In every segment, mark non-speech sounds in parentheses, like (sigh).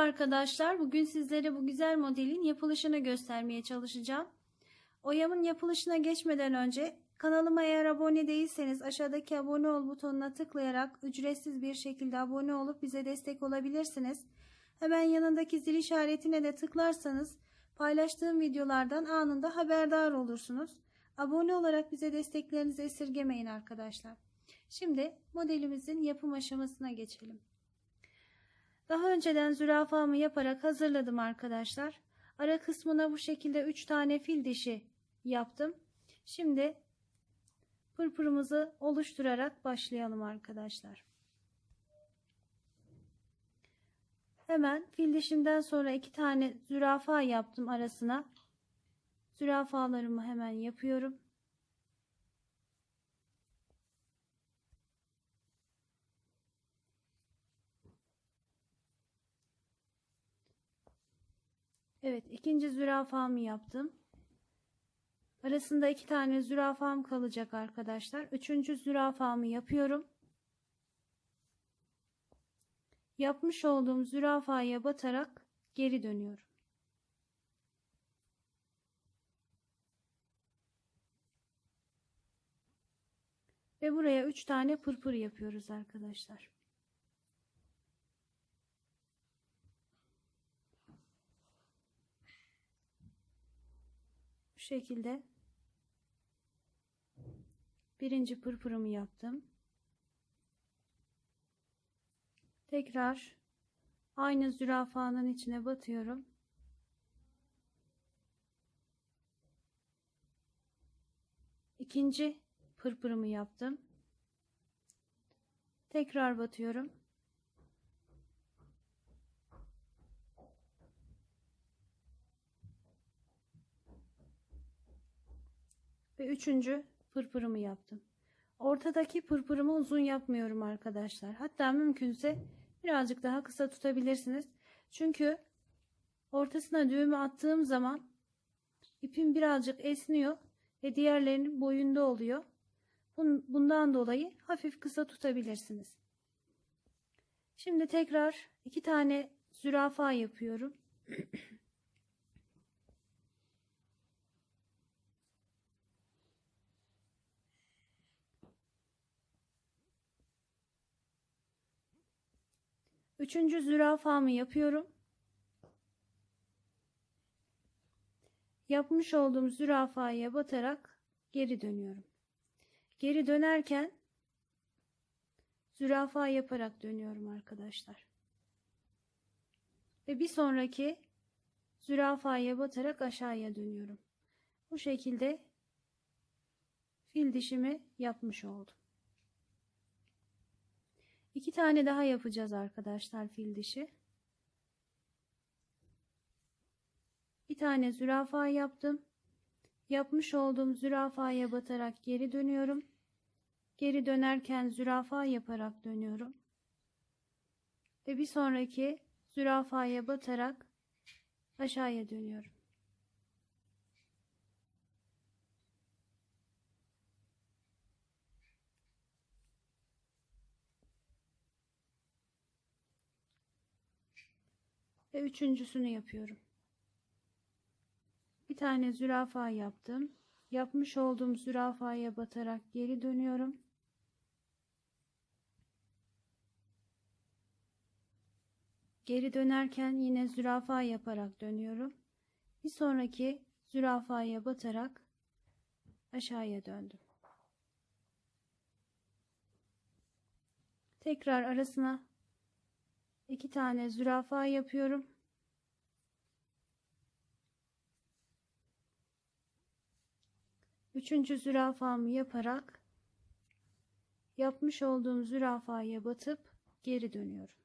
arkadaşlar. Bugün sizlere bu güzel modelin yapılışını göstermeye çalışacağım. Oyamın yapılışına geçmeden önce kanalıma eğer abone değilseniz aşağıdaki abone ol butonuna tıklayarak ücretsiz bir şekilde abone olup bize destek olabilirsiniz. Hemen yanındaki zil işaretine de tıklarsanız paylaştığım videolardan anında haberdar olursunuz. Abone olarak bize desteklerinizi esirgemeyin arkadaşlar. Şimdi modelimizin yapım aşamasına geçelim. Daha önceden zürafamı yaparak hazırladım arkadaşlar. Ara kısmına bu şekilde 3 tane fil dişi yaptım. Şimdi pırpırımızı oluşturarak başlayalım arkadaşlar. Hemen fil dişimden sonra 2 tane zürafa yaptım arasına. Zürafalarımı hemen yapıyorum. Evet ikinci zürafamı yaptım. Arasında iki tane zürafam kalacak arkadaşlar. Üçüncü zürafamı yapıyorum. Yapmış olduğum zürafaya batarak geri dönüyorum. Ve buraya üç tane pırpır yapıyoruz arkadaşlar. Bu şekilde birinci pırpırımı yaptım. Tekrar aynı zürafanın içine batıyorum. İkinci pırpırımı yaptım. Tekrar batıyorum. Ve üçüncü pırpırımı yaptım. Ortadaki pırpırımı uzun yapmıyorum arkadaşlar. Hatta mümkünse birazcık daha kısa tutabilirsiniz. Çünkü ortasına düğümü attığım zaman ipim birazcık esniyor ve diğerlerinin boyunda oluyor. Bundan dolayı hafif kısa tutabilirsiniz. Şimdi tekrar iki tane zürafa yapıyorum. (clears throat) Üçüncü zürafamı yapıyorum. Yapmış olduğum zürafaya batarak geri dönüyorum. Geri dönerken zürafa yaparak dönüyorum arkadaşlar. Ve bir sonraki zürafaya batarak aşağıya dönüyorum. Bu şekilde fil dişimi yapmış oldum. İki tane daha yapacağız arkadaşlar fil dişi. Bir tane zürafa yaptım. Yapmış olduğum zürafaya batarak geri dönüyorum. Geri dönerken zürafa yaparak dönüyorum. Ve bir sonraki zürafaya batarak aşağıya dönüyorum. Ve üçüncüsünü yapıyorum. Bir tane zürafa yaptım. Yapmış olduğum zürafaya batarak geri dönüyorum. Geri dönerken yine zürafa yaparak dönüyorum. Bir sonraki zürafaya batarak aşağıya döndüm. Tekrar arasına iki tane zürafa yapıyorum. Üçüncü zürafamı yaparak yapmış olduğum zürafaya batıp geri dönüyorum.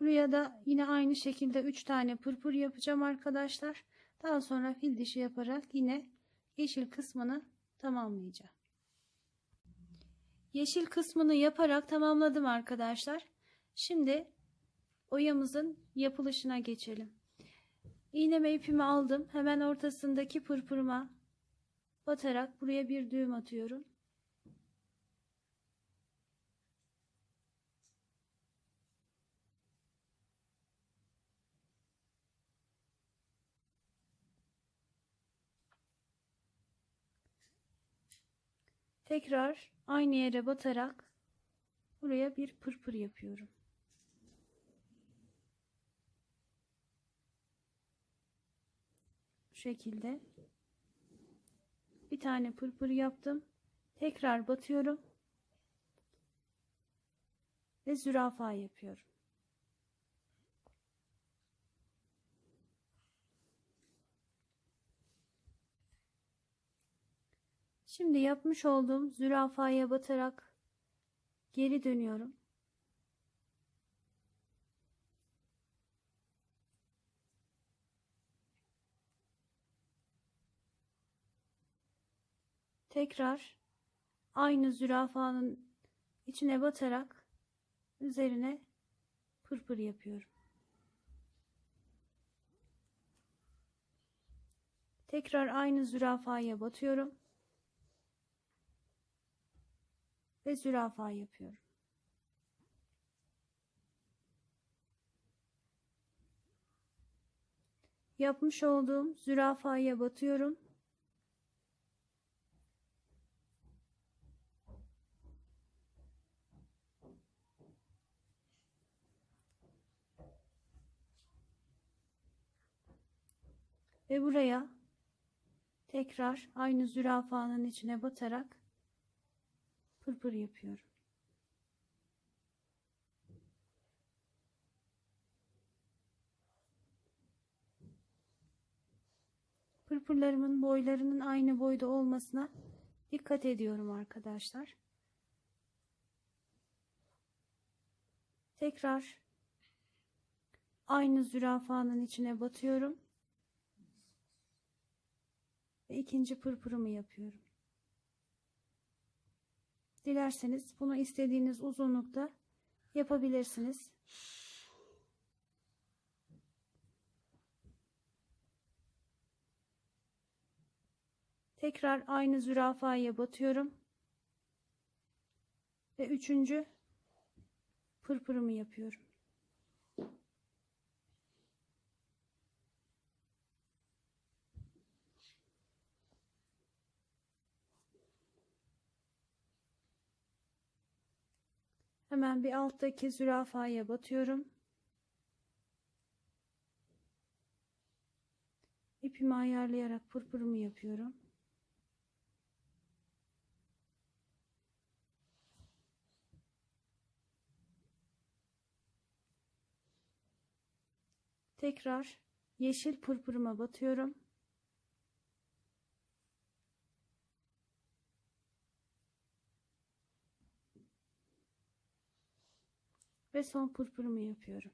Buraya da yine aynı şekilde üç tane pırpır yapacağım arkadaşlar. Daha sonra fil dişi yaparak yine yeşil kısmını tamamlayacağım. Yeşil kısmını yaparak tamamladım arkadaşlar. Şimdi oyamızın yapılışına geçelim. İğneme ipimi aldım. Hemen ortasındaki pırpırıma batarak buraya bir düğüm atıyorum. Tekrar aynı yere batarak buraya bir pırpır yapıyorum. Bu şekilde bir tane pırpır yaptım. Tekrar batıyorum. Ve zürafa yapıyorum. Şimdi yapmış olduğum zürafaya batarak geri dönüyorum. Tekrar aynı zürafanın içine batarak üzerine pırpır yapıyorum. Tekrar aynı zürafaya batıyorum. Ve zürafa yapıyorum. Yapmış olduğum zürafaya batıyorum. Ve buraya tekrar aynı zürafanın içine batarak pırpır yapıyorum. Pırpırlarımın boylarının aynı boyda olmasına dikkat ediyorum arkadaşlar. Tekrar aynı zürafanın içine batıyorum. Ve ikinci pırpırımı yapıyorum. Dilerseniz bunu istediğiniz uzunlukta yapabilirsiniz. Tekrar aynı zürafaya batıyorum. Ve üçüncü pırpırımı yapıyorum. Hemen bir alttaki zürafaya batıyorum. İpimi ayarlayarak pırpırımı yapıyorum. Tekrar yeşil pırpırıma batıyorum. Ve son pırpırımı yapıyorum.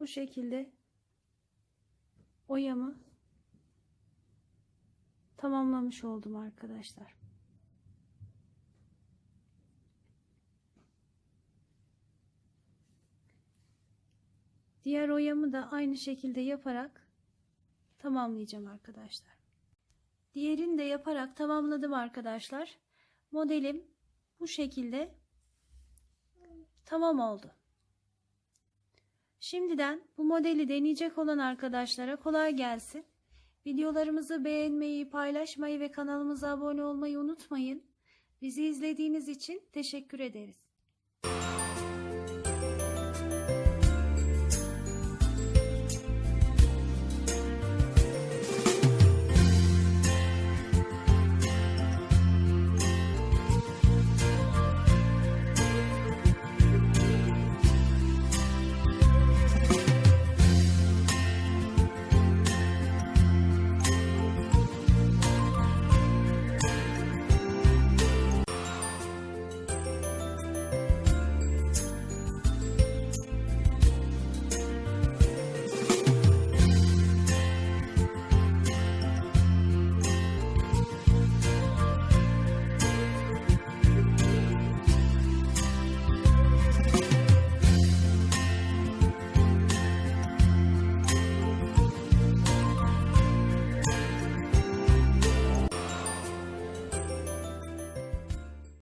Bu şekilde oyamı tamamlamış oldum arkadaşlar. Diğer oyamı da aynı şekilde yaparak tamamlayacağım arkadaşlar. Diğerini de yaparak tamamladım arkadaşlar. Modelim bu şekilde tamam oldu. Şimdiden bu modeli deneyecek olan arkadaşlara kolay gelsin. Videolarımızı beğenmeyi, paylaşmayı ve kanalımıza abone olmayı unutmayın. Bizi izlediğiniz için teşekkür ederiz.